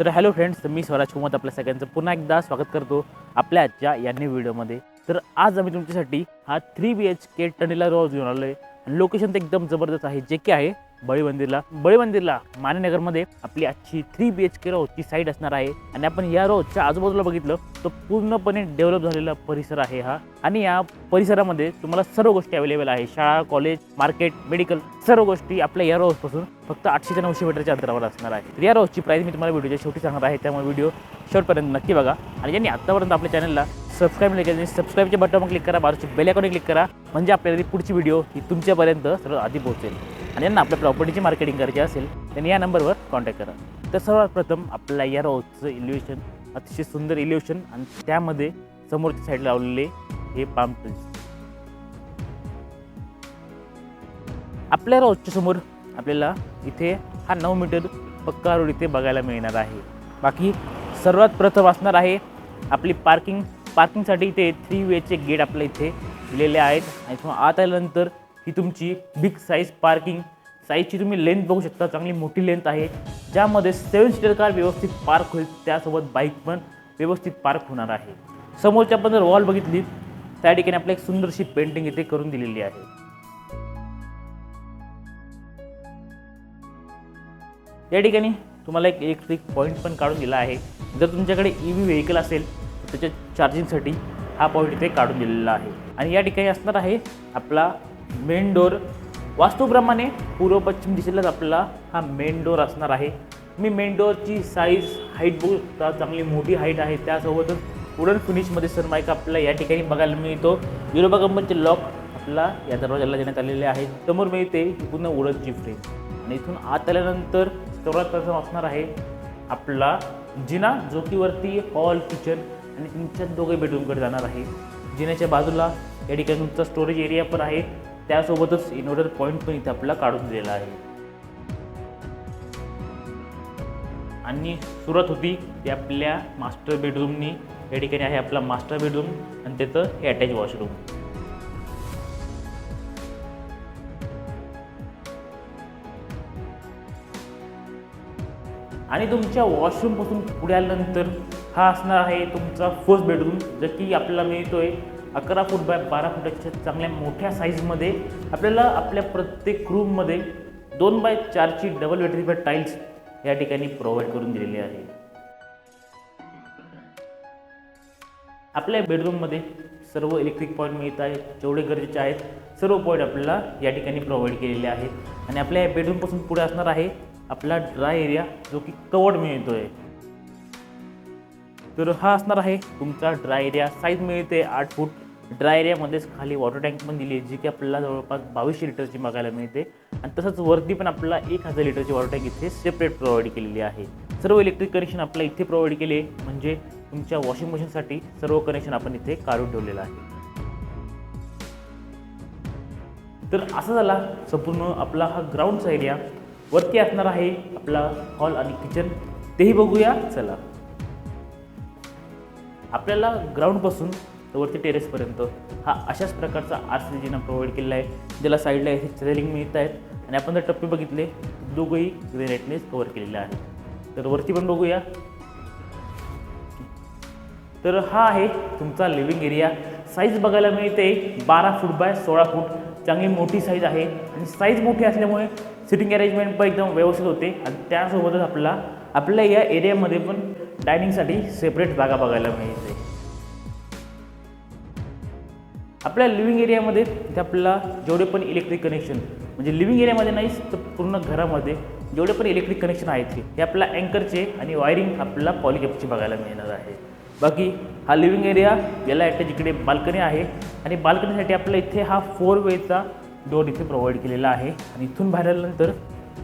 तर hello friends मी स्वराज कुमत आपल्या सगळ्यांचं पुन्हा एकदा स्वागत करतो आपल्या आजच्या या न्यू व्हिडिओमध्ये. तर आज आम्ही तुमच्यासाठी हा थ्री बी एच के टनेला रोज घेऊन आलो आहे लोकेशन तर एकदम जबरदस्त आहे. जे की आहे बळी मंदिरला बळी मंदिरला मानेनगरमध्ये आपली आजची थ्री बी एच के रोजची साईड असणार आहे. आणि आपण या रोजच्या आजूबाजूला बघितलं तर पूर्णपणे डेव्हलप झालेला परिसर आहे हा. आणि या परिसरामध्ये तुम्हाला सर्व गोष्टी अवेलेबल आहे. शाळा कॉलेज मार्केट मेडिकल सर्व गोष्टी आपल्या या रोजपासून फक्त आठशे ते नऊशे मीटरच्या अंतरावर असणार आहे. तर या रोजची प्राईस मी तुम्हाला व्हिडिओच्या शेवटी सांगणार आहे. त्यामुळे व्हिडिओ शेवटपर्यंत नक्की बघा. आणि ज्यांनी आत्तापर्यंत आपल्या चॅनलला सबस्क्राईब नाही केलं सबस्क्राईबच्या बटनवर क्लिक करा बाजूची बेल क्लिक करा. म्हणजे आपल्याला ती पुढची व्हिडिओ ही तुमच्यापर्यंत सर्व आधी पोहोचेल. आणि यांना आपल्या प्रॉपर्टीची मार्केटिंग करायची असेल त्यांनी या नंबरवर कॉन्टॅक्ट करा. तर सर्वात प्रथम आपल्या या रोजचं इल्युएशन अतिशय सुंदर इल्युएशन आणि त्यामध्ये समोरच्या साईडला लावलेले हे पाम ट्रीज आपल्या रोजच्या समोर आपल्याला इथे हा नऊ मीटर पक्का रोड इथे बघायला मिळणार आहे. बाकी सर्वात प्रथम असणार आहे आपली पार्किंग पार्किंगसाठी इथे थ्री वेचे गेट आपल्या इथे दिलेले आहेत. आणि इथून आत आल्यानंतर ही तुमची बिग साईज पार्किंग साईजची तुम्ही लेंथ बघू शकता चांगली मोठी लेंथ आहे. ज्यामध्ये सेवन सीटर कार व्यवस्थित पार्क होईल त्यासोबत बाईक पण व्यवस्थित पार्क होणार आहे. समोरची आपण जर वॉल बघितली त्या ठिकाणी आपल्या एक सुंदरशी पेंटिंग इथे करून दिलेली आहे. या ठिकाणी तुम्हाला एक इलेक्ट्रिक पॉईंट पण काढून दिला आहे. जर तुमच्याकडे ई व्ही व्हेकल असेल त्याच्या चार्जिंगसाठी हा पॉईंट इथे काढून दिलेला आहे. आणि या ठिकाणी असणार आहे आपला मेन डोर वास्तूप्रमाणे पूर्व पश्चिम दिशेलाच आपला हा मेन डोर असणार आहे. मी मेन डोअरची साईज हाईट बघू चांगली मोठी हाईट आहे. त्यासोबतच वुडन फिनिशमध्ये सनमाईक आपल्याला या ठिकाणी बघायला मिळतो. युरोबा कंपनीचे लॉक आपला या दरवाजाला देण्यात आलेले आहे. समोर मिळते ही पूर्ण वुडनची फ्रेम आणि इथून आत आल्यानंतर सर्वात प्रथम असणार आहे आपला जिना जो की वरती हॉल किचन आणि तुमच्या दोघे बेडरूमकडे जाणार आहे. जिन्याच्या बाजूला या ठिकाणी तुमचा स्टोरेज एरिया पण आहे. त्यासोबतच इन्व्हर्टर पॉईंट पण इथे आपला काढून दिलेला आहे. आणि सुरुवात होती ती आपल्या मास्टर बेडरूमनी या ठिकाणी आहे आपला मास्टर बेडरूम आणि त्याचं हे अटॅच वॉशरूम आणि तुमच्या वॉशरूमपासून पुढे आल्यानंतर हा असणार आहे तुमचा फर्स्ट बेडरूम जो की आपल्याला मिळतोय अकरा फूट बाय बारा फुटाच्या चांगल्या मोठ्या साईजमध्ये आपल्याला आपल्या प्रत्येक रूममध्ये दोन बाय चारची डबल वेटरीफाय टाईल्स या ठिकाणी प्रोव्हाइड करून दिलेली आहे. आपल्या बेडरूममध्ये सर्व इलेक्ट्रिक पॉईंट मिळत आहेत जेवढे गरजेचे आहेत सर्व पॉईंट आपल्याला या ठिकाणी प्रोव्हाइड केलेले आहेत. आणि आपल्या या बेडरूमपासून पुढे असणार आहे आपला ड्राय एरिया जो की कवर्ड मिळतो आहे तर हा असणार आहे तुमचा ड्राय एरिया साईज मिळते आठ फूट. ड्राय एरियामध्येच खाली वॉटर टँक पण दिली आहे जी की आपल्याला जवळपास बावीसशे लिटरची बघायला मिळते. आणि तसंच वरती पण आपल्याला एक हजार लिटरची वॉटर टँक इथे सेपरेट प्रोव्हाइड केलेली आहे. सर्व इलेक्ट्रिक कनेक्शन आपल्याला इथे प्रोव्हाइड केले म्हणजे तुमच्या वॉशिंग मशीनसाठी सर्व कनेक्शन आपण इथे काढून ठेवलेलं आहे. तर असा झाला संपूर्ण आपला हा ग्राउंडचा एरिया वरती असणार आहे आपला हॉल आणि किचन तेही बघूया. चला. आपल्याला ग्राउंडपासून वरती टेरेसपर्यंत हा अशाच प्रकारचा आर सी जीनं प्रोव्हाइड केलेला आहे. ज्याला साईडला हे रेलिंग मिळत आहेत. आणि आपण जर टप्पे बघितले दोघंही ग्रेनाईटनेच कवर केलेले आहे तर वरती पण बघूया. तर हा आहे तुमचा लिव्हिंग एरिया साईज बघायला मिळते बारा फूट बाय सोळा फूट चांगली मोठी साईज आहे. आणि साईज मोठी असल्यामुळे सिटिंग अरेंजमेंट पण एकदम व्यवस्थित होते. आणि त्यासोबतच आपला आपल्या या एरियामध्ये पण डायनिंगसाठी सेपरेट जागा बघायला मिळते. आपल्या लिव्हिंग एरियामध्ये इथे आपल्याला जेवढे पण इलेक्ट्रिक कनेक्शन म्हणजे लिव्हिंग एरियामध्ये नाहीच तर पूर्ण घरामध्ये जेवढे पण इलेक्ट्रिक कनेक्शन आहेत हे आपल्याला अँकरचे आणि वायरिंग आपल्याला पॉलिकॅपची बघायला मिळणार आहे. बाकी हा लिव्हिंग एरिया याला अटॅच जिकडे बाल्कनी आहे आणि बाल्कनीसाठी आपल्याला इथे हा फोर वेचा डोर इथे प्रोव्हाइड केलेला आहे. आणि इथून बाहेर आल्यानंतर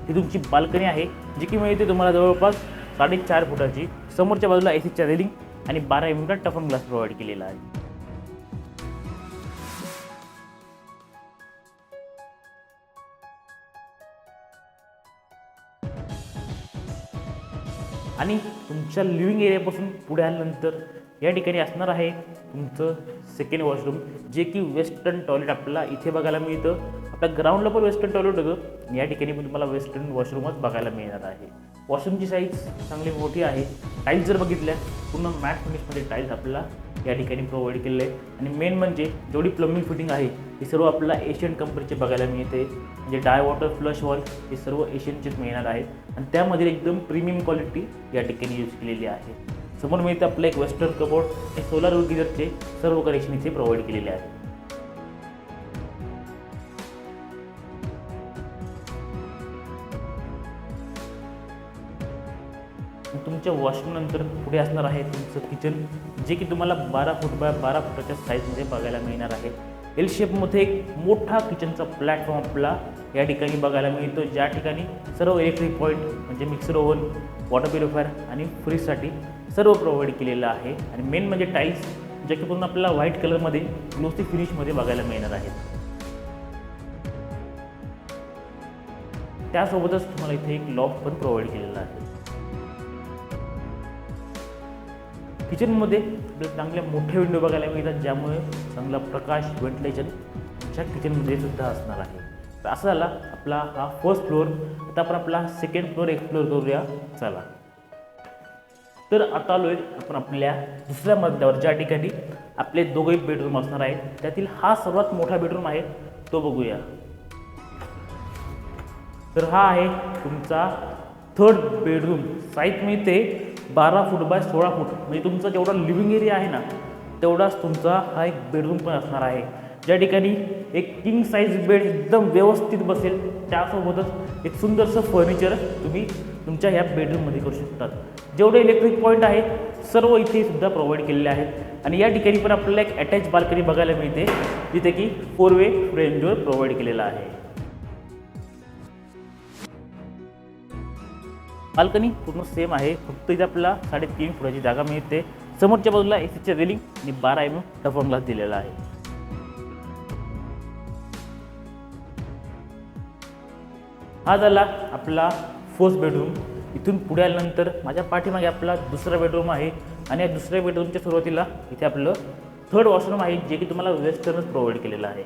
ही तुमची बाल्कनी आहे जी की मिळते तुम्हाला जवळपास साडेचार फुटाची समोरच्या बाजूला ए रेलिंग आणि बारा एम एमचा टफन ग्लास प्रोव्हाइड केलेला आहे. आणि तुमच्या लिव्हिंग एरियापासून पुढे आल्यानंतर या ठिकाणी असणार आहे तुमचं सेकंड वॉशरूम जे की वेस्टर्न टॉयलेट आपल्याला इथे बघायला मिळतं. आपल्या ग्राउंडला पण वेस्टर्न टॉयलेट होतं. या ठिकाणी पण तुम्हाला वेस्टर्न वॉशरूमच बघायला मिळणार आहे. वॉशरूमची साईज चांगली मोठी आहे. टाईल्स जर बघितल्या पूर्ण मॅट फिनिशमध्ये टाईल्स आपल्याला या ठिकाणी प्रोव्हाइड केलेले आहे आणि मेन म्हणजे जेवढी प्लंबिंग फिटिंग आहे हे सर्व आपल्याला एशियन कंपनीचे बघायला मिळते. म्हणजे डाय वॉटर फ्लश वॉल हे सर्व एशियनचेच मिळणार आहेत आणि त्यामध्ये एकदम प्रीमियम क्वालिटी या ठिकाणी यूज केलेली आहे. समोर मिळते आपलं एक वेस्टर्न कबोर्ड हे सोलार गिजरचे सर्व कनेक्शन इथे प्रोव्हाइड केलेले आहे. तुमच्या वॉशरूमनंतर पुढे असणार आहे तुमचं किचन जे की तुम्हाला बारा फूट बाय बारा फुटाच्या साईजमध्ये बघायला मिळणार आहे. एल शेपमध्ये एक मोठा किचनचा प्लॅटफॉर्म आपला या ठिकाणी बघायला मिळतो. ज्या ठिकाणी सर्व इलेक्ट्रिक पॉईंट म्हणजे मिक्सर ओव्हन वॉटर प्युरिफायर आणि फ्रीजसाठी सर्व प्रोव्हाइड केलेलं आहे. आणि मेन म्हणजे टाईल्स जे की पूर्ण आपल्याला व्हाईट कलरमध्ये ग्लोसी फिनिशमध्ये बघायला मिळणार आहेत. त्यासोबतच तुम्हाला इथे एक लॉक पण प्रोव्हाइड केलेला आहे. किचनमध्ये आपल्याला चांगले मोठे विंडो बघायला मिळतात ज्यामुळे चांगला प्रकाश व्हेंटिलेशन तुमच्या किचनमध्ये सुद्धा असणार आहे. तर असं झाला आपला हा फर्स्ट फ्लोअर आता आपण आपला सेकंड फ्लोअर एक्सप्लोअर करूया. चला. तर आता आलो आहे आपण आपल्या दुसऱ्या मजल्यावर ज्या ठिकाणी आपले दोघे बेडरूम असणार आहेत. त्यातील हा सर्वात मोठा बेडरूम आहे तो बघूया. तर हा आहे तुमचा थर्ड बेडरूम साईज मिळते. बारा फूट बाय सोळा फूट म्हणजे तुमचा जेवढा लिव्हिंग एरिया आहे ना तेवढाच तुमचा हा एक बेडरूम पण असणार आहे. ज्या ठिकाणी एक किंग साईज बेड एकदम व्यवस्थित बसेल त्यासोबतच एक सुंदरसं फर्निचर तुम्ही तुमच्या ह्या बेडरूममध्ये करू शकतात. जेवढे इलेक्ट्रिक पॉईंट आहे सर्व इथे सुद्धा प्रोव्हाइड केलेले आहेत. आणि या ठिकाणी पण आपल्याला एक अटॅच बाल्कनी बघायला मिळते जिथे की फोर वे रेंजवर प्रोव्हाइड केलेला आहे. बाल्कनी पूर्ण सेम आहे. फक्त इथे आपल्याला साडेतीन फुटाची जागा मिळते. समोरच्या बाजूला ए सीचे रेलिंग आणि बारा एम एम टफन ग्लास दिलेला आहे. हा झाला आपला फर्स्ट बेडरूम इथून पुढे आल्यानंतर माझ्या पाठीमागे आपला दुसरा बेडरूम आहे. आणि या दुसऱ्या बेडरूमच्या सुरुवातीला इथे आपलं थर्ड वॉशरूम आहे जे की तुम्हाला वेस्टर्नच प्रोव्हाइड केलेलं आहे.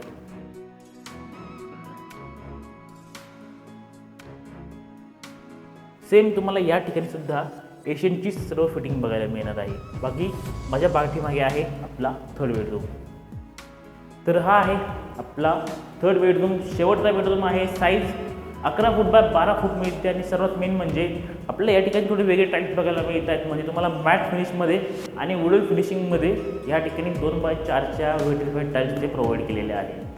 सेम तुम्हाला या ठिकाणी सुद्धा एशियनची सर्व फिटिंग बघायला मिळणार आहे. बाकी माझ्या पाठीमागे आहे आपला थर्ड बेडरूम तर हा आहे आपला थर्ड बेडरूम शेवटचा बेडरूम आहे. साईज अकरा फूट बाय बारा फूट मिळते आणि सर्वात मेन म्हणजे आपल्याला या ठिकाणी थोडे वेगळे टाईल्स बघायला मिळत आहेत म्हणजे तुम्हाला मॅट फिनिशमध्ये आणि वुडन फिनिशिंगमध्ये या ठिकाणी दोन बाय चारच्या वेटिफाईड टाईल्स ते प्रोव्हाइड केलेले आहेत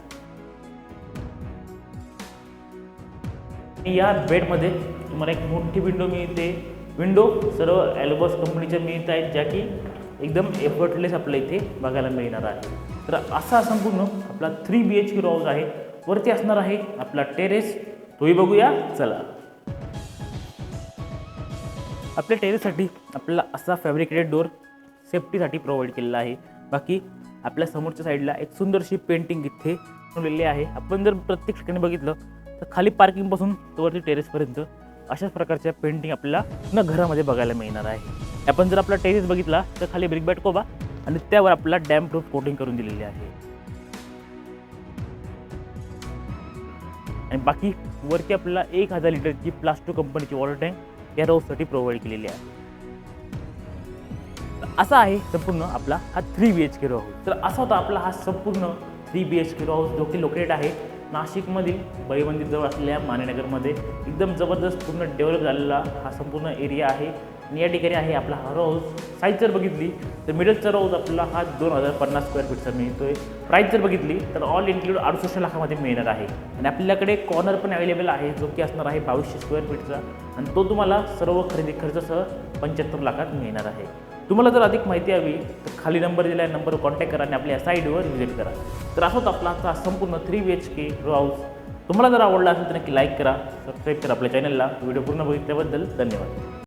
या बेडमध्ये तुम्हाला एक मोठी विंडो मिळते. विंडो सर्व ॲल्बस कंपनीच्या मिळत आहेत ज्या की एकदम एफर्टलेस आपल्या इथे बघायला मिळणार आहे. तर असा संपूर्ण आपला three B H K house आहे. वरती असणार आहे आपला टेरेस तोही बघूया. चला. आपल्या टेरेससाठी आपल्याला असा फॅब्रिकेटेड डोर सेफ्टीसाठी प्रोव्हाइड केलेला आहे. बाकी आपल्या समोरच्या साईडला एक सुंदरशी पेंटिंग इथे बनवलेली आहे. आपण जर प्रत्येक ठिकाणी बघितलं तर खाली पार्किंगपासून तो वरती टेरेसपर्यंत अशाच प्रकारच्या पेंटिंग आपल्याला न घरामध्ये बघायला मिळणार आहे. आपण जर आपला टेरेस बघितला तर खाली ब्रिक बॅट कोबा आणि त्यावर आपला डॅम प्रूफ कोटिंग करून दिलेली आहे. आणि बाकी वरती आपल्याला एक हजार लिटरची प्लास्टो कंपनीची वॉटर टँक या रोजसाठी प्रोव्हाइड केलेली आहे. असा आहे संपूर्ण आपला हा three B H K row house तर असा होता आपला हा संपूर्ण three B H K row house जो की लोकेटेड आहे. नाशिकमधील बळीमंदिरजवळ असलेल्या मानेनगरमध्ये एकदम जबरदस्त पूर्ण डेव्हलप झालेला हा संपूर्ण एरिया आहे. आणि या ठिकाणी आहे आपला हा हाऊस साईज जर बघितली तर मिडलचा रो हाऊस आपला हा दोन हजार पन्नास स्क्वेअर फीटचा मिळतो आहे प्राईस जर बघितली तर ऑल इन्क्लूड अडुसष्ट लाखामध्ये मिळणार आहे. आणि आपल्याकडे कॉर्नर पण अवेलेबल आहे जो की असणार आहे बावीसशे स्क्वेअर फीटचा आणि तो तुम्हाला सर्व खरेदी खर्चासह पंच्याहत्तर लाखात मिळणार आहे. तुम्हाला जर अधिक माहिती हवी तर खाली नंबर दिला आहे नंबरवर कॉन्टॅक्ट करा आणि आपल्या साईडवर व्हिजिट करा. तर असं आपला आजचा संपूर्ण three B H K row house तुम्हाला जर आवडला असेल तर नक्की लाईक करा सबस्क्राईब करा आपल्या चॅनलला व्हिडिओ पूर्ण बघितल्याबद्दल धन्यवाद.